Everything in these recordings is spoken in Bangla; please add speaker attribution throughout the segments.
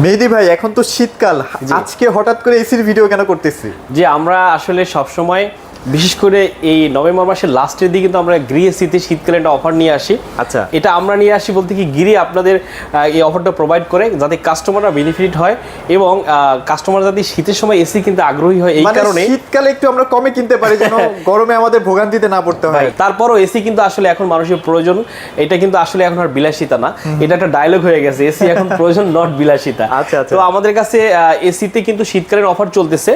Speaker 1: মেহেদি ভাই এখন তো শীতকাল। আজকে হঠাৎ করে এসির ভিডিও কেন করতেছি?
Speaker 2: যে আমরা আসলে সব সময় বিশেষ করে এই নভেম্বর মাসের লাস্টের দিকে কিন্তু আমরা গৃহে শীতে শীতকালে একটা অফার নিয়ে আসি।
Speaker 1: আচ্ছা।
Speaker 2: এটা আমরা নিয়ে আসি বলতে কি গিরি আপনাদের এই অফারটা প্রোভাইড করে যাতে কাস্টমাররা বেনিফিট হয় এবং কাস্টমার যাতে শীতের সময় এসি কিনতে আগ্রহী হয় এই
Speaker 1: মানে
Speaker 2: কারণে
Speaker 1: শীতকালে একটু আমরা কমে কিনতে পারি যেন গরমে আমাদের ভোগান্তিতে না পড়তে হয়।
Speaker 2: তারপরও এসি কিন্তু আসলে এখন মানুষের প্রয়োজন। এটা কিন্তু আসলে এখন আর বিলাসিতা না। এটা একটা ডায়লগ হয়ে গেছে। এসি এখন প্রয়োজন নট বিলাসিতা।
Speaker 1: আচ্ছা, আচ্ছা।
Speaker 2: তো আমাদের কাছে এসিতে কিন্তু শীতকালীন অফার চলতেছে।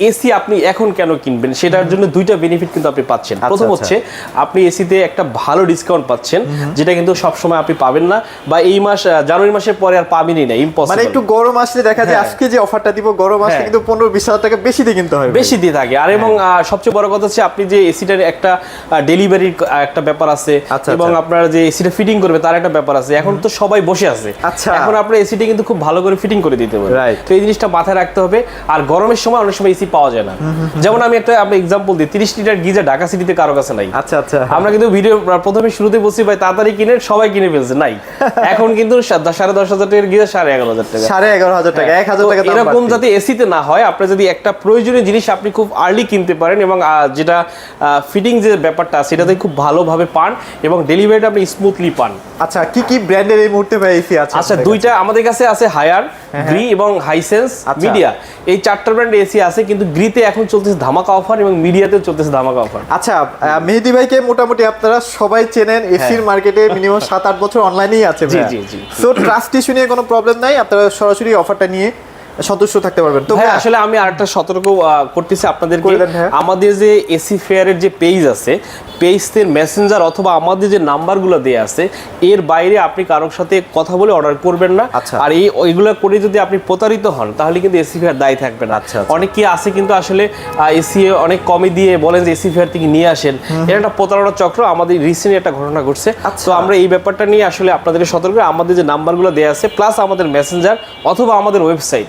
Speaker 2: এসি আপনি এখন কেন কিনবেন সেটার জন্য দুইটা বেনিফিট কিন্তু আপনি পাচ্ছেন
Speaker 1: আচ্ছা,
Speaker 2: প্রথম
Speaker 1: আচ্ছা।
Speaker 2: হচ্ছে আপনি এসিতে একটা ভালো ডিসকাউন্ট পাচ্ছেন যেটা কিন্তু সবসময় আপনি পাবেন না বা এই মাস জানুয়ারি মাসের পরে আর পাবেনই না
Speaker 1: মানে একটু গরম আসলে দেখা যায়
Speaker 2: হ্যাঁ।
Speaker 1: আজকে যে অফারটা দিব গরম আসলে
Speaker 2: হ্যাঁ।
Speaker 1: কিন্তু পনেরো বিশ হাজার টাকা বেশি দিয়ে কিনতে হয়
Speaker 2: বেশি দিয়ে থাকে আর এবং আহ, সবচেয়ে বড় কথা হচ্ছে আপনি যে এসিটার একটা ডেলিভারির একটা ব্যাপার আছে
Speaker 1: আচ্ছা,
Speaker 2: এবং। আপনার যে এসিটা ফিটিং করবে তার একটা ব্যাপার আছে এখন তো সবাই বসে আছে
Speaker 1: আচ্ছা।
Speaker 2: এখন আপনার এসিটা কিন্তু খুব ভালো করে ফিটিং করে দিতে
Speaker 1: Right.
Speaker 2: তো এই জিনিসটা মাথায় রাখতে হবে আর গরমের সময় অনেক সময় এসি পাওয়া যায় না। যেমন আমি একটা আপনি এক্সাম্পল দিই তিরিশ লিটার গিজার ঢাকা সিটিতে কারও কাছে নাই।
Speaker 1: আচ্ছা আচ্ছা।
Speaker 2: আমরা কিন্তু ভিডিও প্রথমে শুরুতে বলছি ভাই তাড়াতাড়ি কিনে সবাই কিনে ফেলছে। নাই। এখন কিন্তু সাড়ে দশ হাজার টাকার গিজার সাড়ে এগারো হাজার টাকা।
Speaker 1: সাড়ে এগারো হাজার টাকা এক হাজার টাকা
Speaker 2: এরকম। যাতে এসিতে না হয় আপনার যদি একটা প্রয়োজনীয় জিনিস আপনি খুব আর্লি কিনতে পারেন এবং যেটা ফিটিং যে ব্যাপারটা সেটাতে খুব ভালোভাবে পান এবং ডেলিভারিটা আপনি স্মুথলি পান।
Speaker 1: আচ্ছা কি কি ব্র্যান্ডের এই মুহূর্তে ভাই এসি আছে
Speaker 2: আচ্ছা দুইটা আমাদের কাছে আছে হায়ার গ্রি এবং হাইসেন্স
Speaker 1: আচ্ছা।
Speaker 2: মিডিয়া এই চারটা ব্র্যান্ড এসি আছে কিন্তু গ্রিতে এখন চলতেছে ধামাকা অফার এবং মিডিয়াতেও চলতেছে ধামাকা অফার
Speaker 1: আচ্ছা মেহেদি ভাইকে মোটামুটি আপনারা সবাই চেনেন এসির মার্কেটে মিনিমাম সাত আট বছর অনলাইনেই আছে
Speaker 2: হ্যাঁ। জি, জি, জি।
Speaker 1: সো ট্রাস্ট ইস্যু নিয়ে কোনো প্রবলেম নাই আপনারা সরাসরি অফারটা নিয়ে সন্তুষ্ট থাকতে পারবেন তো
Speaker 2: আসলে আমি আরেকটা সতর্ক করতেছি
Speaker 1: হ্যাঁ।
Speaker 2: আমাদের যে এসি ফেয়ারের যে পেজ আছে পেজদের মেসেঞ্জার অথবা আমাদের যে নাম্বারগুলো দেয়া আছে এর বাইরে আপনি কারোর সাথে কথা বলে অর্ডার করবেন না
Speaker 1: আচ্ছা।
Speaker 2: আর এই ওইগুলো করে যদি আপনি প্রতারিত হন তাহলে কিন্তু এসি ফেয়ার দায়ী থাকবে না
Speaker 1: আচ্ছা, আচ্ছা।
Speaker 2: অনেকে আছে কিন্তু আসলে এসি অনেক কমে দিয়ে বলেন যে এসি ফেয়ার থেকে নিয়ে আসেন এটা একটা প্রতারণা চক্র আমাদের রিসেন্টলি একটা ঘটনা ঘটছে
Speaker 1: আচ্ছা।
Speaker 2: তো আমরা এই ব্যাপারটা নিয়ে আসলে আপনাদের সতর্ক আমাদের যে নাম্বারগুলো দেওয়া আছে প্লাস আমাদের মেসেঞ্জার অথবা আমাদের ওয়েবসাইট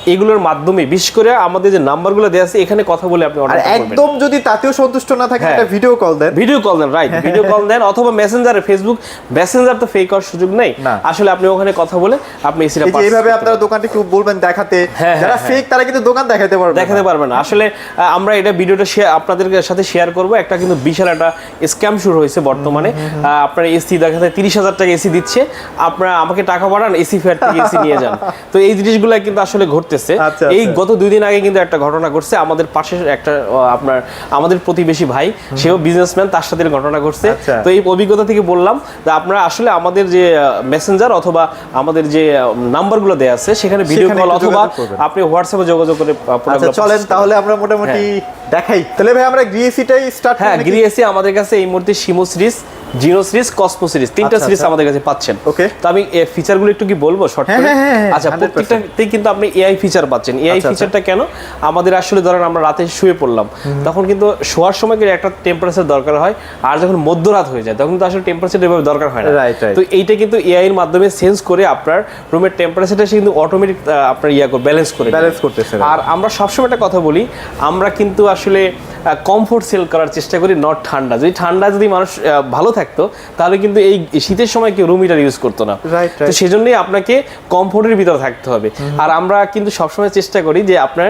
Speaker 2: এগুলোর মাধ্যমে বিশেষ করে আমাদের যে নাম্বারগুলো দেওয়া আছে এখানে কথা বলে আপনি অর্ডার
Speaker 1: একদম যদি তাতেও সন্তুষ্ট না থাকে
Speaker 2: হ্যাঁ।
Speaker 1: একটা ভিডিও কল দেন।
Speaker 2: ভিডিও কল দেন রাইট ভিডিও কল দেন অথবা মেসেঞ্জারে ফেসবুক মেসেঞ্জার তো ফেক হওয়ার সুযোগ নেই। আসলে আপনি ওখানে কথা বলে আপনি এসিটা
Speaker 1: যে এইভাবে আপনারা দোকানটা একটু বলবেন দেখাতে
Speaker 2: হ্যাঁ,
Speaker 1: যারা
Speaker 2: হ্যাঁ,
Speaker 1: ফেক তারা কিন্তু দোকান দেখাতে পারবে
Speaker 2: দেখাতে পারবে না। আসলে আমরা এটা ভিডিওটা শেয়ার আপনাদের সাথে শেয়ার করব। একটা কিন্তু বিশাল একটা স্ক্যাম শুরু হয়েছে বর্তমানে। আপনার এসি দেখাতে তিরিশ হাজার টাকা এসি দিচ্ছে। আপনারা আমাকে টাকা পাঠান এসি ফেয়ার থেকে এসি নিয়ে যান। তো এই জিনিসগুলো কিন্তু আসলে ঘটতেছে
Speaker 1: আচ্ছা,
Speaker 2: এই
Speaker 1: আচ্ছা।
Speaker 2: গত দুই দিন আগে কিন্তু একটা ঘটনা ঘটছে। আমাদের পাশে একটা আপনার আমাদের প্রতিবেশী ভাই সেও বিজনেসম্যান তার সাথে ঘটনা ঘটছে।
Speaker 1: আচ্ছা।
Speaker 2: তো এই অভিজ্ঞতা থেকে বললাম যে আপনারা আসলে আমাদের যে মেসেঞ্জার অথবা আমাদের যে নাম্বারগুলো দেওয়া আছে সেখানে ভিডিও কল অথবা আপনি হোয়াটসঅ্যাপে যোগাযোগ করে
Speaker 1: আচ্ছা চলেন তাহলে আমরা মোটামুটি দেখাই। তাহলে ভাই আমরা গ্রিএসিটাই স্টার্ট
Speaker 2: হ্যাঁ গ্রি এসি আমাদের কাছে এই মুহূর্তে শিমো সিরিজ জিনো সিরিজ কসমো সিরিজ তিনটা
Speaker 1: আচ্ছা,
Speaker 2: সিরিজ
Speaker 1: আচ্ছা।
Speaker 2: আমাদের কাছে পাচ্ছেন
Speaker 1: Okay.
Speaker 2: তো আমি ফিচারগুলো একটু কি বলব শর্ট
Speaker 1: হ্যাঁ,
Speaker 2: করে
Speaker 1: হ্যাঁ, হ্যাঁ,
Speaker 2: আচ্ছা প্রত্যেকটাতেই কিন্তু আপনি এআই ফিচার পাচ্ছেন এআই
Speaker 1: আচ্ছা।
Speaker 2: ফিচারটা কেন আমাদের আসলে ধরেন আমরা রাতে শুয়ে পড়লাম তখন কিন্তু শোয়ার সময় কিন্তু একটা টেম্পারেচার দরকার হয় আর যখন মধ্যরাত হয়ে যায় তখন তো আসলে টেম্পারেচার এভাবে দরকার হয় না. তো এইটা কিন্তু এআই এর মাধ্যমে সেন্স করে আপনার রুমের টেম্পারেচারটা সে কিন্তু অটোমেটিক আপনার ইয়া করে ব্যালেন্স করে।
Speaker 1: Balance করতেছে,
Speaker 2: আর আমরা সবসময় একটা কথা বলি আমরা কিন্তু আসলে কমফোর্ট সেল করার চেষ্টা করি নট ঠান্ডা যদি ঠান্ডা যদি মানুষ ভালো থাকতো তাহলে কিন্তু এই শীতের সময় কেউ রুম হিটার ইউজ করতো না। তো সেজন্যই আপনাকে কমফোর্টের ভিতরে থাকতে হবে। আর আমরা কিন্তু সবসময় চেষ্টা করি যে আপনার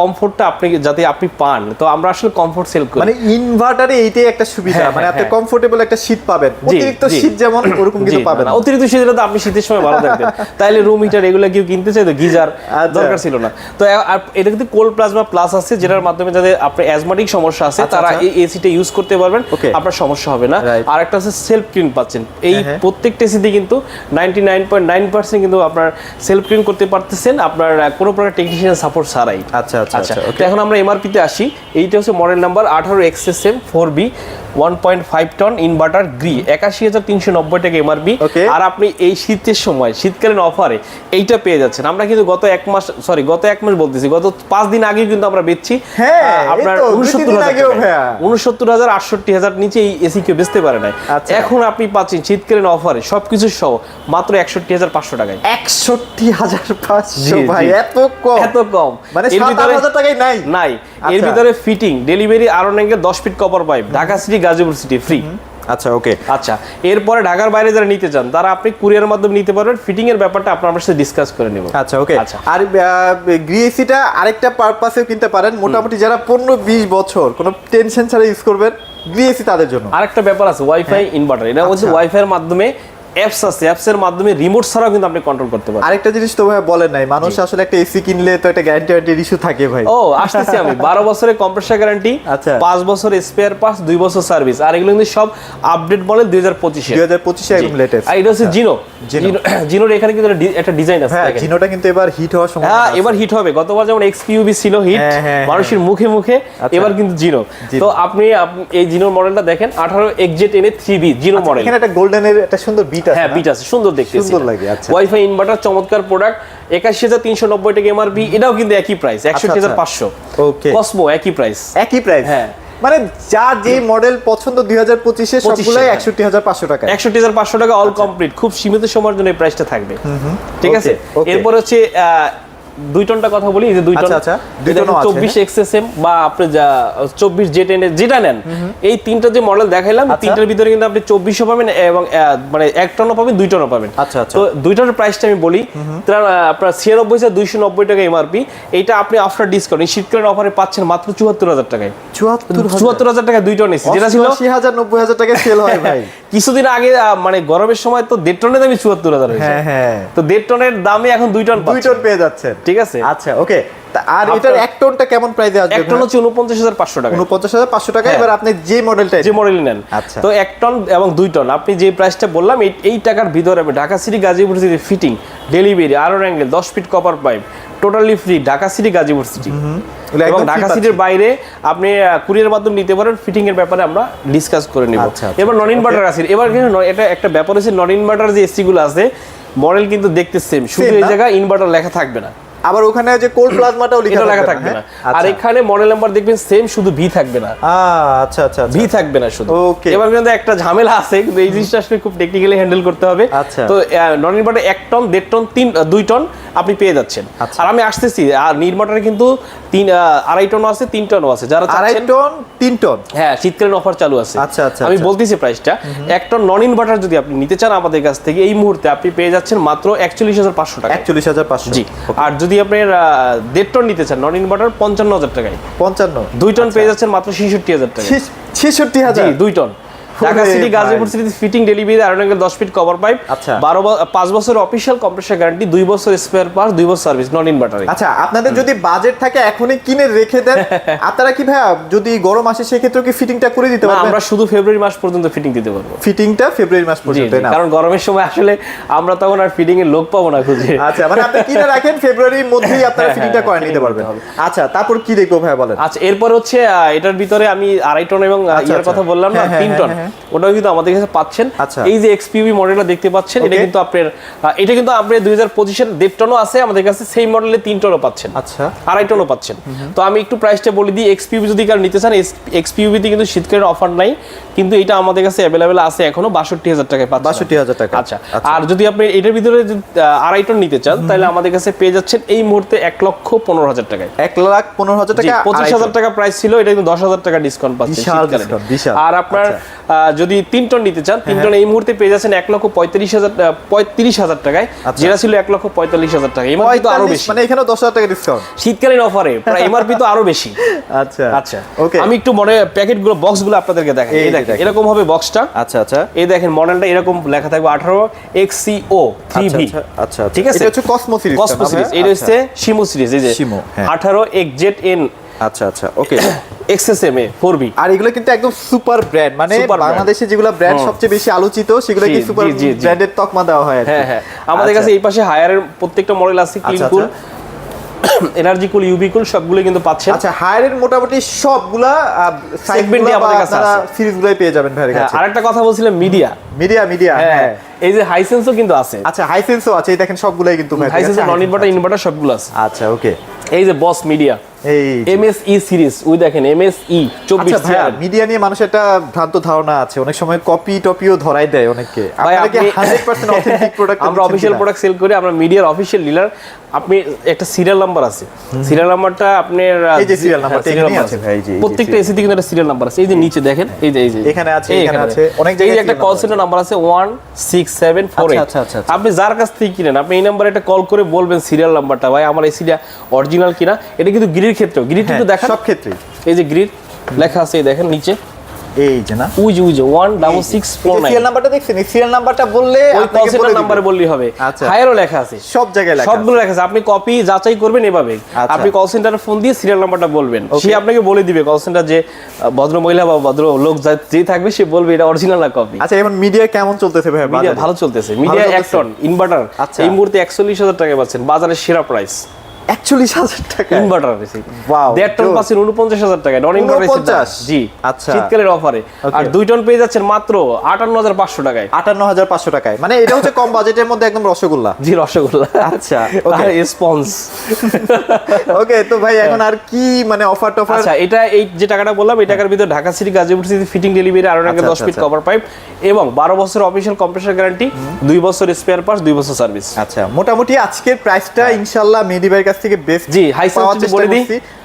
Speaker 2: কমফোর্টটা আপনি যাতে আপনি পান। তো আমরা আসলে কমফোর্ট সেল করি।
Speaker 1: মানে ইনভার্টারে এইটাই একটা সুবিধা।
Speaker 2: হ্যাঁ,
Speaker 1: মানে
Speaker 2: হ্যাঁ,
Speaker 1: আপনি
Speaker 2: হ্যাঁ।
Speaker 1: কমফোর্টেবল একটা শীত পাবেন। অতিরিক্ত শীত যেমন ওরকম কিন্তু পাবেন
Speaker 2: না, অতিরিক্ত শীতের তো আপনি শীতের সময় ভালো থাকতেন তাইলে রুম হিটার এগুলো কেউ কিনতে চাইতো গিজার
Speaker 1: আচ্ছা।
Speaker 2: দরকার ছিল না। তো আর এটা কিন্তু কোল্ড প্লাজমা প্লাস আছে যেটার মাধ্যমে যাদের আপনার অ্যাজমাটিক সমস্যা আছে
Speaker 1: আচ্ছা,
Speaker 2: তারা
Speaker 1: আচ্ছা।
Speaker 2: এই এসিটা ইউজ করতে পারবেন। আপনার সমস্যা হবে না। আর একটা আছে সেলফ ক্লিন পাচ্ছেন। এই
Speaker 1: হ্যাঁ, হ্যাঁ।
Speaker 2: প্রত্যেকটা এসিতে কিন্তু ninety nine point nine percent কিন্তু আপনার সেলফ ক্লিন করতে পারতেছেন আপনার কোনো প্রকার টেকনিশিয়ান সাপোর্ট ছাড়াই।
Speaker 1: আচ্ছা আচ্ছা
Speaker 2: আচ্ছা
Speaker 1: আচ্ছা
Speaker 2: তো এখন আমরা এমআরপিতে আসি। এইটা হচ্ছে মডেল নাম্বার আঠারো XSM four B one point five ton inverter Gree একাশি হাজার তিনশো নব্বই টাকা এমআরপি আর আপনি এই শীতের সময় শীতকালীন অফারে এইটা পেয়ে যাচ্ছেন। আমরা কিন্তু গত এক মাস সরি গত এক মাস বলতেছি গত পাঁচ দিন আগে কিন্তু আমরা বেচছি।
Speaker 1: হ্যাঁ,
Speaker 2: আপনার উনসত্তর হাজার
Speaker 1: আগেও।
Speaker 2: উনসত্তর হাজার আটষট্টি হাজার নিচে এই এসি কেউ বেচতে পারে না।
Speaker 1: আচ্ছা।
Speaker 2: এখন আপনি পাচ্ছেন শীতকালীন অফারে সবকিছু সহ মাত্র একষট্টি হাজার পাঁচশো টাকায়।
Speaker 1: একষট্টি হাজার পাঁচশো ভাই এত কম।
Speaker 2: এত কম।
Speaker 1: মানে
Speaker 2: এর ভিতরে-
Speaker 1: টাকায় নাই।
Speaker 2: নাই। এর
Speaker 1: আচ্ছা।
Speaker 2: ভিতরে ফিটিং ডেলিভারি আরও নাকি দশ feet copper pipe Dhaka city Gazipur city free
Speaker 1: আচ্ছা ওকে
Speaker 2: আচ্ছা এরপরে ঢাকার বাইরে যারা নিতে চান তারা আপনি কুরিয়ার মাধ্যমে নিতে পারবেন ফিটিং এর ব্যাপারটা আপনার সাথে ডিসকাস করে নেব।
Speaker 1: আচ্ছা ওকে
Speaker 2: আচ্ছা।
Speaker 1: আর গ্রিএসিটা আরেকটা পারপাসেও কিনতে পারেন মোটামুটি যারা পনেরো বিশ বছর কোনো টেনশন ছাড়া ইউজ করবেন গ্রিএসি তাদের জন্য।
Speaker 2: আরেকটা ব্যাপার আছে ওয়াইফাই ইনভার্টার এটা হচ্ছে। ওয়াইফাই এর মাধ্যমে অ্যাপস আছে অ্যাপস এর মাধ্যমে রিমোট ছাড়াও কিন্তু আপনি কন্ট্রোল করতে পারেন
Speaker 1: আরেকটা জিনিস তো ভাই বলেন নাই মানুষ আসলে একটা এসি কিনলে তো একটা গ্যারান্টি ওয়ারেন্টির ইস্যু থাকে ভাই।
Speaker 2: ও আসতেছি আমি। বারো বছরের কম্প্রেসার গ্যারান্টি
Speaker 1: আচ্ছা।
Speaker 2: পাঁচ বছর স্পেয়ার পাস দুই বছর সার্ভিস আর এগুলো কিন্তু সব আপডেট মডেল দুই হাজার পঁচিশে।
Speaker 1: দুই হাজার পঁচিশে একদম লেটেস্ট
Speaker 2: আর এটা হচ্ছে জিনো।
Speaker 1: জিনো
Speaker 2: জিনোর এখানে কিন্তু একটা ডিজাইন আছে
Speaker 1: হ্যাঁ জিনোটা কিন্তু এবার হিট হওয়ার সময়
Speaker 2: হ্যাঁ এবার হিট হবে। গতবার যেমন এক্সপিউবি ছিল হিট
Speaker 1: হ্যাঁ, হ্যাঁ,
Speaker 2: মানুষের মুখে মুখে
Speaker 1: আচ্ছা।
Speaker 2: এবার কিন্তু জিনো। তো আপনি এই জিনোর মডেলটা দেখেন আঠারো এক্সজেট এনে থ্রি বি জিনো মডেল
Speaker 1: এখানে একটা গোল্ডেনের একটা সুন্দর বিট আছে
Speaker 2: হ্যাঁ বিট আছে সুন্দর দেখতে
Speaker 1: সুন্দর লাগে, আচ্ছা।
Speaker 2: ওয়াইফাই ইনভার্টার চমৎকার প্রোডাক্ট একাশি হাজার তিনশো নব্বই টাকা এমআরপি এটাও কিন্তু একই প্রাইস হাজার পাঁচশো। কসমো একই প্রাইস
Speaker 1: একই প্রাইস
Speaker 2: হ্যাঁ।
Speaker 1: মানে যা যে মডেল পছন্দ দুই হাজার পঁচিশে
Speaker 2: 25
Speaker 1: সবগুলাই
Speaker 2: হ্যাঁ।
Speaker 1: একষট্টি হাজার পাঁচশো টাকা
Speaker 2: একষট্টি হাজার পাঁচশো টাকা অল কমপ্লিট খুব সীমিত সময়ের জন্য এই প্রাইসটা থাকবে। ঠিক আছে. এরপর হচ্ছে দুই টনটা কথা বলি যে দুই টন
Speaker 1: আচ্ছা, আচ্ছা, দুই টনও
Speaker 2: চব্বিশ এক্সএসএম বা আপনি যা চব্বিশ টেন যেটা নেন এই তিনটা যে মডেল দেখাইলাম
Speaker 1: আচ্ছা।
Speaker 2: তিনটার ভিতরে কিন্তু আপনি চব্বিশও পাবেন এবং মানে এক টনও পাবেন দুই টনও পাবেন।
Speaker 1: আচ্ছা, আচ্ছা।
Speaker 2: তো প্রাইসটা আমি বলি আপনার ছিয়ানব্বই হাজার দুইশো নব্বই টাকা এমআরপি এইটা আপনি আফটার ডিসকাউন্ট এই শীতকালীন অফারে পাচ্ছেন মাত্র চুয়াত্তর হাজার টাকায়।
Speaker 1: চুয়াত্তর
Speaker 2: হাজার? টাকা দুই টন এসি যেটা ছিল
Speaker 1: হাজার নব্বই হাজার টাকা সেল হয় ভাই।
Speaker 2: কিছুদিন আগে মানে গরমের সময় তো দেড় টনের দামই চুয়াত্তর হাজার
Speaker 1: হ্যাঁ হ্যাঁ।
Speaker 2: তো দেড় টনের দামে এখন দুই টন
Speaker 1: দুই টন পেয়ে যাচ্ছেন।
Speaker 2: ঠিক আছে?
Speaker 1: আচ্ছা ওকে আর এটার এক টনটা কেমন প্রাইসে আসবে
Speaker 2: এক টন হচ্ছে উনপঞ্চাশ হাজার পাঁচশো টাকা।
Speaker 1: উনপঞ্চাশ হাজার পাঁচশো টাকা
Speaker 2: হ্যাঁ।
Speaker 1: এবার আপনি যে মডেলটা
Speaker 2: যে মডেল নেন।
Speaker 1: আচ্ছা।
Speaker 2: তো এক টন এবং দুই টন আপনি যে প্রাইসটা বললাম এই এই টাকার ভিতরে আমি Dhaka city Gazipur city fitting delivery আরও অ্যাঙ্গেল দশ feet copper pipe totally free Dhaka city Gazipur city এবং ঢাকা সিটির বাইরে আপনি কুরিয়ার মাধ্যমে নিতে পারেন ফিটিং এর ব্যাপারে আমরা ডিসকাস করে নিব।
Speaker 1: আচ্ছা, আচ্ছা।
Speaker 2: এবার নন ইনভার্টার আছে। এবার কিন্তু এটা একটা ব্যাপার হচ্ছে নন ইনভার্টার যে এসি গুলো আছে মডেল কিন্তু দেখতে সেম শুধু এই? জায়গায় ইনভার্টার লেখা থাকবে না।
Speaker 1: আবার ওখানে যে কোল্ড প্লাজমাটাও
Speaker 2: এটা লেখা থাকবে না।
Speaker 1: হ্যাঁ?
Speaker 2: আর এখানে মডেল নাম্বার দেখবেন সেম শুধু ভি থাকবে না।
Speaker 1: আচ্ছা আচ্ছা আচ্ছা।
Speaker 2: ভি থাকবে না শুধু।
Speaker 1: Okay.
Speaker 2: এবার কিন্তু একটা ঝামেলা আছে কিন্তু এই জিনিসটা আসলে খুব টেকনিক্যালি হ্যান্ডেল করতে হবে।
Speaker 1: আচ্ছা।
Speaker 2: তো নন ইনভার্টার এক টন দেড় টন তিন দুই টন আপনি পেয়ে যাচ্ছেন।
Speaker 1: আচ্ছা।
Speaker 2: আর আমি আসতেছি আর নির্মাটারে কিন্তু তিন আড়াই টনও আছে তিন টনও আছে। যারা
Speaker 1: আড়াই টন তিন টন
Speaker 2: হ্যাঁ শীতকালীন অফার চালু আছে।
Speaker 1: আচ্ছা, আচ্ছা,
Speaker 2: আমি
Speaker 1: আচ্ছা।
Speaker 2: বলতেছি প্রাইসটা এক টন নন ইনভার্টার যদি আপনি নিতে চান আমাদের কাছ থেকে এই মুহূর্তে আপনি পেয়ে যাচ্ছেন মাত্র একচল্লিশ হাজার পাঁচশো টাকা
Speaker 1: একচল্লিশ হাজার পাঁচশো।
Speaker 2: জি। আর যদি আপনি আহ, দেড় টন নিতে চান নন ইনভার্টার পঞ্চান্ন হাজার টাকায়।
Speaker 1: পঞ্চান্ন।
Speaker 2: দুই টন পেয়ে যাচ্ছেন মাত্র ছেষট্টি হাজার টাকা
Speaker 1: ছেষট্টি হাজার?
Speaker 2: দুই ton Dhaka city Gazipur city fitting delivery iron angle দশ ফিট কভার পাইপ
Speaker 1: আচ্ছা।
Speaker 2: বারো ব- পাঁচ বছর অফিসিয়াল কম্প্রেসার গ্যারান্টি দুই বছর স্পেয়ার পার্স দুই বছর সার্ভিস নন ইনভার্টারে
Speaker 1: আচ্ছা আপনাদের যদি বাজেট থাকে এখনই কিনে রেখে দেন। আপনারা কি ভাইয়া যদি গরম আসে সেক্ষেত্রে কি ফিটিংটা করে দিতে পারবেন?
Speaker 2: আমরা শুধু ফেব্রুয়ারি মাস পর্যন্ত ফিটিং দিতে পারব।
Speaker 1: ফিটিংটা ফেব্রুয়ারি মাস পর্যন্ত না?
Speaker 2: কারণ গরমের সময় আসলে আমরা তখন আর ফিটিং এর লোক পাবো না খুঁজে।
Speaker 1: আচ্ছা মানে আপনি কিনে রাখেন ফেব্রুয়ারির মধ্যেই আপনারা ফিটিংটা করে নিতে পারবেন। আচ্ছা তারপর কি দেখব ভাইয়া বলেন?
Speaker 2: আচ্ছা এরপর হচ্ছে এটার ভিতরে আমি আড়াই টন এবং
Speaker 1: আচ্ছা,
Speaker 2: ইয়ার
Speaker 1: আচ্ছা।
Speaker 2: কথা বললাম না
Speaker 1: হ্যাঁ, হ্যাঁ,
Speaker 2: তিন টন
Speaker 1: হ্যাঁ,
Speaker 2: ওটাও কিন্তু আমাদের কাছে পাচ্ছেন।
Speaker 1: আচ্ছা।
Speaker 2: এই যে এক্সপিউবি মডেলটা দেখতে পাচ্ছেন এটা কিন্তু আপনার এটা কিন্তু আপনি দুই হাজার পঁচিশের দেড় টনও আছে আমাদের কাছে সেই মডেলে তিন টনও পাচ্ছেন।
Speaker 1: আচ্ছা।
Speaker 2: আড়াই টনও পাচ্ছেন। তো আমি একটু প্রাইসটা বলে দিই এক্সপিউবি যদি কারও নিতে চান এক্সপিউবিতে কিন্তু শীতকালের অফার নাই কিন্তু এটা আমাদের কাছে অ্যাভেলেবেল আছে এখনও বাষট্টি হাজার টাকায় পাচ্ছেন।
Speaker 1: বাষট্টি হাজার টাকা।
Speaker 2: আচ্ছা আর যদি আপনি এটার ভিতরে আড়াই টন নিতে চান তাহলে আমাদের কাছে পেয়ে যাচ্ছেন এই মুহূর্তে এক লক্ষ পনেরো হাজার টাকায়।
Speaker 1: এক লাখ পনেরো হাজার টাকা
Speaker 2: পঁচিশ হাজার। টাকা প্রাইস ছিল এটা কিন্তু দশ হাজার টাকা ডিসকাউন্ট পাচ্ছে
Speaker 1: বিশাল
Speaker 2: শীতকালে।
Speaker 1: বিশাল।
Speaker 2: আর আপনার আহ, যদি তিন টন নিতে চান তিন টন এই মুহূর্তে পেয়ে যাচ্ছেন এক লক্ষ পঁয়ত্রিশ হাজার পঁয়ত্রিশ হাজার টাকায়
Speaker 1: আচ্ছা।
Speaker 2: যেটা ছিল এক লক্ষ পঁয়তাল্লিশ হাজার টাকা। এমআরপি তো
Speaker 1: আরও
Speaker 2: বেশি।
Speaker 1: মানে এখানেও দশ হাজার টাকা ডিসকাউন্ট
Speaker 2: শীতকালীন অফারে এমআরপি তো আরও বেশি।
Speaker 1: আচ্ছা।
Speaker 2: আচ্ছা।
Speaker 1: ওকে
Speaker 2: আমি একটু মনে প্যাকেটগুলো বক্সগুলো আপনাদেরকে দেখাই।
Speaker 1: এই
Speaker 2: দেখেন। এরকম হবে বক্সটা
Speaker 1: আচ্ছা আচ্ছা।
Speaker 2: এই দেখেন মডেলটা এরকম লেখা থাকবে আঠারো এক্সিও থ্রি
Speaker 1: আচ্ছা
Speaker 2: ভি
Speaker 1: আচ্ছা আচ্ছা।
Speaker 2: ঠিক আছে?
Speaker 1: এটা হচ্ছে কসমো সিরিজ
Speaker 2: কসমো সিরিজ এটা হচ্ছে শিমু সিরিজ এই যে
Speaker 1: শিমু, হ্যাঁ।
Speaker 2: আঠারো এক্সজেট এন
Speaker 1: আচ্ছা আচ্ছা ওকে
Speaker 2: এক্সএসএম এ ফোর বি
Speaker 1: আর এগুলো কিন্তু একদম সুপার ব্র্যান্ড মানে বাংলাদেশে যেগুলো ব্র্যান্ড সবচেয়ে বেশি আলোচিত সেগুলো কি সুপার। ব্র্যান্ডের তকমা দেওয়া হয়
Speaker 2: হ্যাঁ হ্যাঁ। আমাদের
Speaker 1: আচ্ছা।
Speaker 2: কাছে এই পাশে হায়ারের প্রত্যেকটা মডেল আছে clean cool energy cool UB cool সবগুলো কিন্তু পাচ্ছেন।
Speaker 1: আচ্ছা হায়ারের মোটামুটি সবগুলা
Speaker 2: Segment ই আমাদের কাছে আছে।
Speaker 1: সিরিজগুলোই পেয়ে যাবেন ভাইয়ের
Speaker 2: হ্যাঁ
Speaker 1: কাছে।
Speaker 2: আরেকটা কথা বলছিলাম মিডিয়া
Speaker 1: মিডিয়া মিডিয়া
Speaker 2: হ্যাঁ এই যে হাইসেন্সও কিন্তু আছে।
Speaker 1: আচ্ছা হাইসেন্সও আছে এই দেখেন সবগুলাই কিন্তু
Speaker 2: হাইসেন্স নন ইনভার্টার ইনভার্টার সবগুলো আছে।
Speaker 1: আচ্ছা ওকে
Speaker 2: এই যে বস মিডিয়া। এমএসই সিরিজ ওই দেখেন এমএসই চব্বিশ
Speaker 1: আচ্ছা মিডিয়া নিয়ে মানুষের একটা ভ্রান্ত ধারণা আছে। অনেক সময় কপি টপিও ধরাই দেয় অনেককে।
Speaker 2: ভাই,
Speaker 1: আপনারা কি
Speaker 2: আপনি-
Speaker 1: 100% অথেন্টিক প্রোডাক্ট
Speaker 2: আমরা অফিসিয়াল প্রোডাক্ট সেল করি আমরা মিডিয়ার অফিসিয়াল ডিলার আপনি একটা সিরিয়াল নাম্বার আছে। সিরিয়াল নাম্বারটা আপনার
Speaker 1: এই যে এই এই
Speaker 2: প্রত্যেকটা এসিতে কিন্তু একটা সিরিয়াল নাম্বার আছে। এই যে নিচে দেখেন এই যে এই যে।
Speaker 1: এখানে আছে, এখানে আছে, অনেক জায়গায়
Speaker 2: একটা কল
Speaker 1: number
Speaker 2: সেন্টার নাম্বার আছে ওয়ান সিক্স সেভেন ফোর
Speaker 1: আচ্ছা, আচ্ছা, আচ্ছা, আচ্ছা।
Speaker 2: আপনি যার কাছ থেকে কিনেন আপনি এই নাম্বারে একটা কল করে বলবেন সিরিয়াল নাম্বারটা ভাই আমার এসিটা অরিজিনাল কিনা এটা কিন্তু গ্রির ক্ষেত্রেও গ্রিড কিন্তু
Speaker 1: হ্যাঁ, সব ক্ষেত্রেই।
Speaker 2: এই যে গ্রিড লেখা আছে দেখেন নিচে।
Speaker 1: এই যে না।
Speaker 2: উই যে উই যে one double six four
Speaker 1: serial নাম্বারটা দেখছেন? এই সিরিয়াল নাম্বারটা বললে আপনাকে বলে
Speaker 2: নাম্বারে বললেই হবে।
Speaker 1: আচ্ছা।
Speaker 2: হায়ারও লেখা আছে।
Speaker 1: সব জায়গায় লেখা
Speaker 2: সবগুলো লেখা আছে। আপনি কপি যাচাই করবেন এভাবে।
Speaker 1: আচ্ছা।
Speaker 2: আপনি কল সেন্টারে ফোন দিয়ে সিরিয়াল নাম্বারটা বলবেন। সে আপনাকে বলে দিবে কল সেন্টার যে ভদ্র মহিলা বা ভদ্র লোক যা- থাকবে সে বলবে এটা অরিজিনাল না কপি
Speaker 1: আচ্ছা এখন মিডিয়া কেমন চলতেছে ভাই?
Speaker 2: মিডিয়া ভালো চলতেছে। মিডিয়া টন ইনভার্টার
Speaker 1: আচ্ছা।
Speaker 2: এই মুহূর্তে একচল্লিশ হাজার টাকা পাচ্ছেন। বাজারের সেরা প্রাইস
Speaker 1: 41000 টাকা
Speaker 2: ইনভার্টার দেড় টন পাচ্ছেন উনপঞ্চাশ হাজার টাকা নন ইনভার্টার
Speaker 1: 49?
Speaker 2: জি।
Speaker 1: আচ্ছা।
Speaker 2: শীতকালের অফারে আর দুই টন পেয়ে যাচ্ছেন মাত্র আটান্ন হাজার পাঁচশো টাকায়।
Speaker 1: 58500 টাকায় মানে এটা হচ্ছে কম বাজেটের মধ্যে একদম রসগোল্লা।
Speaker 2: জি রসগোল্লা।
Speaker 1: আচ্ছা ওকে
Speaker 2: স্পঞ্জ
Speaker 1: ওকে তো ভাই এখন আর কি মানে অফার টফার
Speaker 2: আচ্ছা এটা এই যে টাকাটা বললাম এই টাকার ভিতরে Dhaka city Gazipur city fitting delivery
Speaker 1: আরও
Speaker 2: দশ ফিট। কভার পাইপ এবং বারো বছর অফিসিয়াল কম্প্রেসার গ্যারান্টি দুই বছর স্পেয়ার পার্টস দুই বছর সার্ভিস
Speaker 1: আচ্ছা মোটামুটি আজকের প্রাইসটা ইনশাআল্লাহ মেডিবাইয়ের কাছ থেকে বেস্ট
Speaker 2: জি হাইসেন্স যদি বলে দিই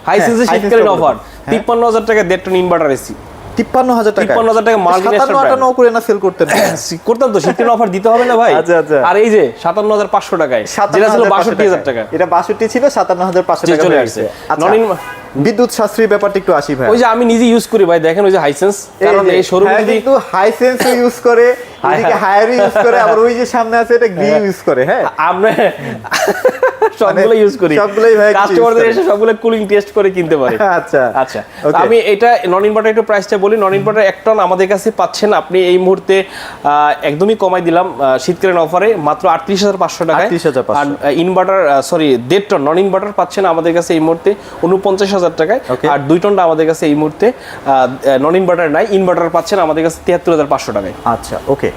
Speaker 2: হাইসেন্সের শীতকালীন অফার
Speaker 1: হ্যাঁ।
Speaker 2: তিপ্পান্ন হাজার টাকা দেড় টন ইনভার্টার এসি
Speaker 1: তিপ্পান্ন হাজার টাকা
Speaker 2: 53,000 টাকা multinational
Speaker 1: সাতান্ন। আটান্ন করে না সেল করতেন
Speaker 2: করতাম তো শীতকালীন অফার দিতে হবে না ভাই
Speaker 1: আচ্ছা, আচ্ছা।
Speaker 2: আর এই যে সাতান্ন হাজার পাঁচশো টাকায় যেটা ছিল বাষট্টি হাজার টাকা
Speaker 1: এটা বাষট্টি ছিল সাতান্ন হাজার পাঁচশো টাকা
Speaker 2: চলে আসছে।
Speaker 1: গেছে। বিদ্যুৎ সাশ্রয়ী ব্যাপারটা একটু আসি ভাই।
Speaker 2: ওই যে আমি নিজে ইউজ করি ভাই দেখেন ওই যে হাইসেন্স কারণ এই শোরুমে
Speaker 1: হ্যাঁ,
Speaker 2: যদি
Speaker 1: কিন্তু হাইসেন্স ইউজ করে এদিকে হায়ার ইউজ করে আবার ওই যে সামনে আছে এটা গ্রি ইউজ করে হ্যাঁ।
Speaker 2: আমরা সবগুলো ইউজ করি।
Speaker 1: সবগুলোই ভাই
Speaker 2: কাস্টমারদের এসে সবগুলো কুলিং টেস্ট করে কিনতে পারে।
Speaker 1: আচ্ছা।
Speaker 2: আচ্ছা আমি এটা নন ইনভার্টার একটু প্রাইসটা বলি। নন ইনভার্টার এক টন আমাদের কাছে পাচ্ছেন আপনি এই মুহূর্তে একদমই কমাই দিলাম শীতকালীন অফারে মাত্র আটত্রিশ হাজার পাঁচশো টাকায়।
Speaker 1: 38,500
Speaker 2: আর ইনভার্টার সরি দেড় টন নন ইনভার্টার পাচ্ছেন আমাদের কাছে এই মুহূর্তে। উনপঞ্চাশ হাজার টাকায়। আর দুই টনটা আমাদের কাছে এই মুহূর্তে নন ইনভার্টার নাই ইনভার্টার পাচ্ছেন আমাদের কাছে তিয়াত্তর হাজার পাঁচশো টাকায়।
Speaker 1: আচ্ছা ওকে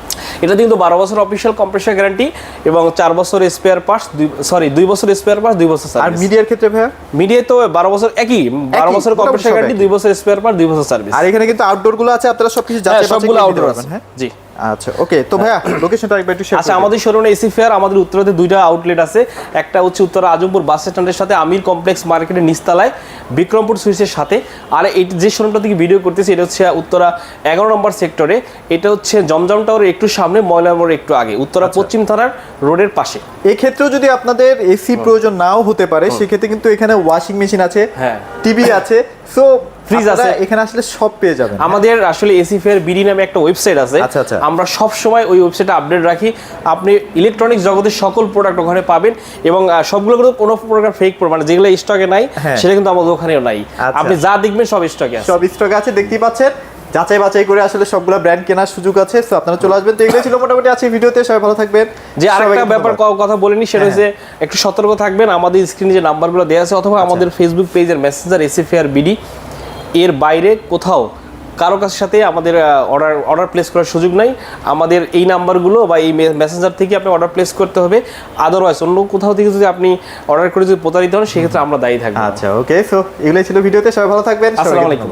Speaker 2: এটা কিন্তু বারো বছর অফিসিয়াল কম্প্রেসার গ্যারান্টি এবং চার বছর স্পেয়ার পার্টস সরি দুই বছর স্পেয়ার পার্টস দুই বছর
Speaker 1: আর মিডিয়ার ক্ষেত্রে ভাইয়া?
Speaker 2: মিডিয়া তো বারো বছর একই বারো বছর কম্প্রেসার গ্যারান্টি দুই বছর স্পেয়ার পার্ট দুই বছর সার্ভিস
Speaker 1: আর এখানে কিন্তু আউটডোরগুলো আছে আপনারা সবকিছু
Speaker 2: হ্যাঁ
Speaker 1: যাচাই বাছাই
Speaker 2: সবগুলো আউটডোর আছে।
Speaker 1: হ্যাঁ?
Speaker 2: জি।
Speaker 1: আচ্ছা ওকে তো ভাইয়া লোকেশনটা একবার একটু শেয়ার
Speaker 2: আচ্ছা আমাদের শোরুমে এসি ফেয়ার আমাদের উত্তরাতে দুইটা আউটলেট আছে। একটা হচ্ছে উত্তরা আজমপুর বাস স্ট্যান্ডের সাথে আমির কমপ্লেক্স মার্কেটের নিস্তালায় বিক্রমপুর সুইচের সাথে। আর এই যে শোরুমটা থেকে ভিডিও করতেছি এটা হচ্ছে উত্তরা এগারো নম্বর সেক্টরে এটা হচ্ছে জমজম টাওয়ারের একটু সামনে ময়লা মোড়ের একটু আগে উত্তরা
Speaker 1: আচ্ছা।
Speaker 2: পশ্চিম থানার রোডের পাশে।
Speaker 1: এক্ষেত্রেও যদি আপনাদের এসি প্রয়োজন নাও হতে পারে সেক্ষেত্রে কিন্তু এখানে ওয়াশিং মেশিন আছে
Speaker 2: হ্যাঁ।
Speaker 1: টিভি আছে। সো ফ্রিজ আছে। এখানে আসলে সব পেয়ে যাবেন।
Speaker 2: আমাদের আসলে এসি ফেয়ার বিডি নামে একটা ওয়েবসাইট আছে।
Speaker 1: আচ্ছা, আচ্ছা।
Speaker 2: আমরা সব সময় ওই ওয়েবসাইটে আপডেট রাখি। আপনি ইলেকট্রনিক্স জগতের সকল প্রোডাক্ট ওখানে পাবেন এবং সবগুলো কিন্তু কোনো প্রকার ফেক মানে যেগুলো স্টকে নাই
Speaker 1: হ্যাঁ।
Speaker 2: সেটা কিন্তু আমাদের ওখানেও নাই।
Speaker 1: আচ্ছা।
Speaker 2: আপনি যা দেখবেন সব স্টকে আছে।
Speaker 1: সব স্টক আছে দেখতেই পাচ্ছেন। যাচাই বাছাই করে আসলে সবগুলো ব্র্যান্ড কেনার সুযোগ আছে। তো আপনারা চলে আসবেন। তো এগুলো ছিল মোটামুটি আছে ভিডিওতে। সবাই ভালো থাকবেন।
Speaker 2: যে আরেকটা ব্যাপার কথা বলিনি সেটা
Speaker 1: হ্যাঁ,
Speaker 2: হচ্ছে একটু সতর্ক থাকবেন। আমাদের স্ক্রিনে যে নাম্বারগুলো দেওয়া আছে অথবা আমাদের ফেসবুক পেজের মেসেঞ্জার এসি ফেয়ার বিডি এর বাইরে কোথাও কারও কাছে সাথে আমাদের অর্ডার অর্ডার প্লেস করার সুযোগ নাই। আমাদের এই নাম্বারগুলো বা এই মেসেঞ্জার থেকে আপনি অর্ডার প্লেস করতে হবে। আদারওয়াইজ অন্য কোথাও থেকে যদি আপনি অর্ডার করে যদি প্রতারিত হন সেক্ষেত্রে আমরা দায়ী থাকব।
Speaker 1: আচ্ছা ওকে সো এগুলোই ছিল ভিডিওতে। সবাই ভালো থাকবেন।
Speaker 2: আসসালামু আলাইকুম।